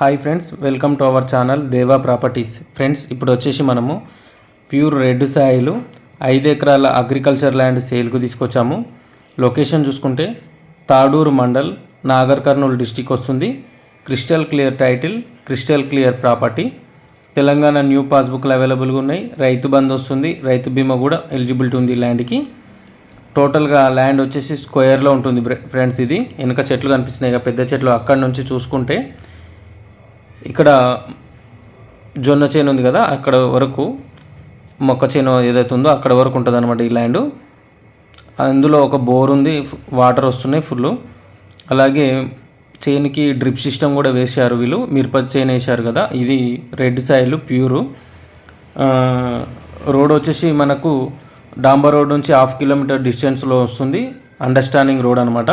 Hi friends welcome to our channel Deva properties friends ఇప్పుడు వచ్చేసి మనము ప్యూర్ రెడ్ సాయిలు ఐదు ఎకరాల అగ్రికల్చర్ ల్యాండ్ సేల్కు తీసుకొచ్చాము. లొకేషన్ చూసుకుంటే తాడూరు మండల్ నాగర్ కర్నూలు డిస్టిక్ వస్తుంది. Crystal clear title crystal clear property Telangana new పాస్బుక్లు అవైలబుల్గా ఉన్నాయి. రైతు బంద్ వస్తుంది. రైతు బీమా కూడా ఎలిజిబిలిటీ ఉంది ల్యాండ్కి టోటల్గా ల్యాండ్ వచ్చేసి స్క్వేర్లో ఉంటుంది ఫ్రెండ్స్ ఇది. వెనక చెట్లు కనిపిస్తున్నాయి పెద్ద చెట్లు. అక్కడి నుంచి చూసుకుంటే ఇక్కడ జొన్న చేను ఉంది కదా అక్కడ వరకు మొక్క చేను ఏదైతే ఉందో అక్కడ వరకు ఉంటుంది అనమాట ఈ ల్యాండ్. అందులో ఒక బోర్ ఉంది వాటర్ వస్తున్నాయి ఫుల్. అలాగే చేనుకి డ్రిప్ సిస్టమ్ కూడా వేశారు వీళ్ళు. మిరప చేను వేశారు కదా ఇది రెడ్ సాయిల్ ప్యూరు. రోడ్ వచ్చేసి మనకు డాంబర్ రోడ్ నుంచి హాఫ్ కిలోమీటర్ డిస్టెన్స్లో వస్తుంది అండర్స్టాండింగ్ రోడ్ అనమాట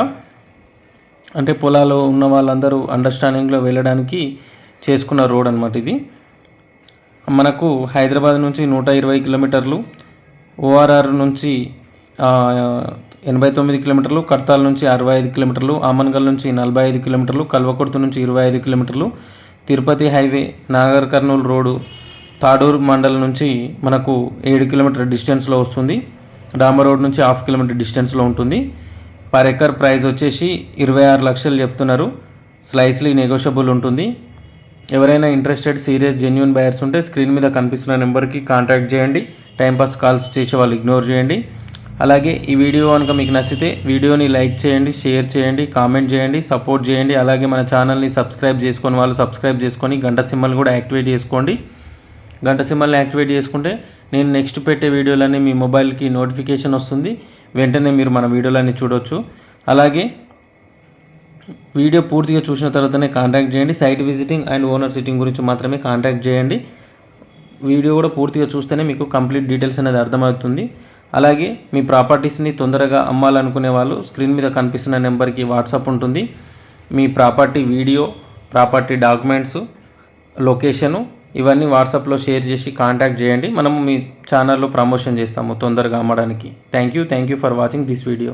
అంటే పొలాలు ఉన్న వాళ్ళందరూ అండర్స్టాండింగ్లో వెళ్ళడానికి చేసుకున్న రోడ్ అనమాట ఇది. మనకు హైదరాబాద్ నుంచి నూట ఇరవై కిలోమీటర్లు ఓఆర్ఆర్ నుంచి ఎనభై తొమ్మిది కిలోమీటర్లు కడతాల్ నుంచి అరవై ఐదు కిలోమీటర్లు ఆమన్గల్ నుంచి నలభై ఐదు కిలోమీటర్లు కల్వకుర్తి నుంచి ఇరవై ఐదు కిలోమీటర్లు తిరుపతి హైవే నాగర్ కర్నూలు రోడ్డు తాడూరు మండలం నుంచి మనకు ఏడు కిలోమీటర్ డిస్టెన్స్లో వస్తుంది. డాంబర్ రోడ్ నుంచి హాఫ్ కిలోమీటర్ డిస్టెన్స్లో ఉంటుంది. పర్ ఎకర్ ప్రైస్ వచ్చేసి ఇరవై ఆరు లక్షలు చెప్తున్నారు. స్లైస్లీ నెగోషియబుల్ ఉంటుంది. ఎవరైనా ఇంట్రెస్టెడ్ సీరియస్ జెన్యున్ బయర్స్ ఉంటే స్క్రీన్ మీద కనిపిస్తున్న నెంబర్కి కాంటాక్ట్ చేయండి. టైంపాస్ కాల్స్ చేసే వాళ్ళు ఇగ్నోర్ చేయండి. అలాగే ఈ వీడియో కనుక మీకు నచ్చితే వీడియోని లైక్ చేయండి షేర్ చేయండి కామెంట్ చేయండి సపోర్ట్ చేయండి. అలాగే మన ఛానల్ని సబ్స్క్రైబ్ చేసుకొని వాళ్ళు సబ్స్క్రైబ్ చేసుకొని గంట సింబల్ కూడా యాక్టివేట్ చేసుకోండి. గంట సింబల్ని యాక్టివేట్ చేసుకుంటే నేను నెక్స్ట్ పెట్టే వీడియోలన్నీ మీ మొబైల్కి నోటిఫికేషన్ వస్తుంది. వెంటనే మీరు మన వీడియోలన్నీ చూడొచ్చు. అలాగే వీడియో పూర్తిగా చూసిన తర్వాతనే కాంటాక్ట్ చేయండి. Site visiting and owner sitting గురించి మాత్రమే కాంటాక్ట్ చేయండి. వీడియో కూడా పూర్తిగా చూస్తేనే మీకు కంప్లీట్ డీటెయిల్స్ అనేది అర్థమవుతుంది. అలాగే మీ ప్రాపర్టీస్ని తొందరగా అమ్మాలనుకునే వాళ్ళు స్క్రీన్ మీద కనిపిస్తున్న నెంబర్కి వాట్సాప్ ఉంటుంది. మీ property video property documents location ఇవన్నీ వాట్సాప్లో షేర్ చేసి కాంటాక్ట్ చేయండి. మనము మీ ఛానల్లో ప్రమోషన్ చేస్తాము తొందరగా అమ్మడానికి. Thank you thank you for watching this video